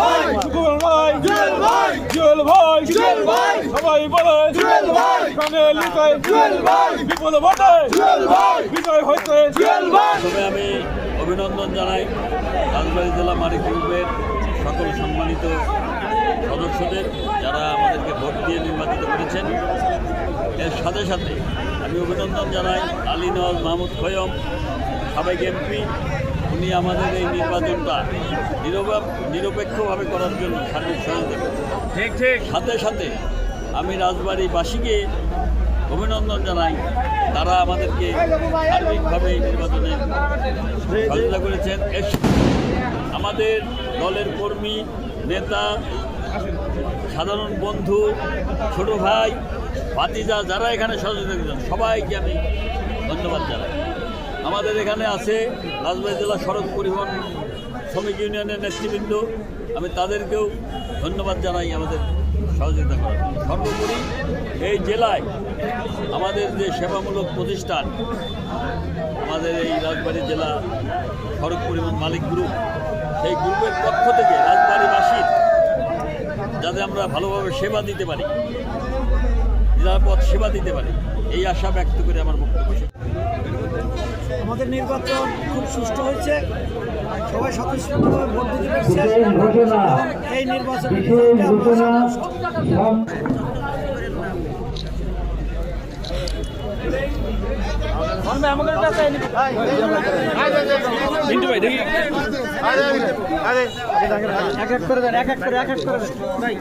ভাই ভাই ভাই লুকায় তবে আমি অভিনন্দন জানাই রাজবাড়ি জেলা মারি গ্রুপের সকল সম্মানিত সদস্যদের যারা আমাদেরকে ভোট দিয়ে নির্বাচিত করেছেন। এর সাথে সাথে আমি অভিনন্দন জানাই আলী নওয়াজ মাহমুদ খয়ম সাবেক এমপি। উনি আমাদের এই নির্বাচনটা নিরপেক্ষ নিরপেক্ষভাবে করার জন্য সার্বিক সহায়তা ঠিক ঠিক। সাথে সাথে আমি রাজবাড়িবাসীকে অভিনন্দন জানাই। তারা আমাদেরকে সার্বিকভাবে নির্বাচনে সহযোগিতা করেছেন। আমাদের দলের কর্মী নেতা সাধারণ বন্ধু ছোট ভাই ভাতিজা যারা এখানে সহযোগিতা সবাইকে আমি ধন্যবাদ জানাই আমাদের এখানে আছে রাজবাড়ী জেলা সড়ক পরিবহন শ্রমিক ইউনিয়নের নেতৃবৃন্দ আমি তাদেরকেও ধন্যবাদ জানাই আমাদের সহযোগিতা করার। সর্বোপরি এই জেলায় আমাদের যে সেবামূলক প্রতিষ্ঠান, আমাদের এই রাজবাড়ি জেলা সড়ক পরিবহন মালিক গ্রুপ, সেই গ্রুপের পক্ষ থেকে রাজবাড়িবাসীর যাতে আমরা ভালোভাবে সেবা দিতে পারি নিরাপদ সেবা দিতে পারে। এই আশা ব্যক্ত করে আমার বক্তব্য আমাদের নির্বাচন খুব সুষ্ঠু হয়েছে। সবাই স্বতঃস্ফূর্তভাবে ভোট দিতে পেরেছে। এই নির্বাচন ভাই দেখি। এক এক করে দেন এক এক করে এক এক করে দেন ভাই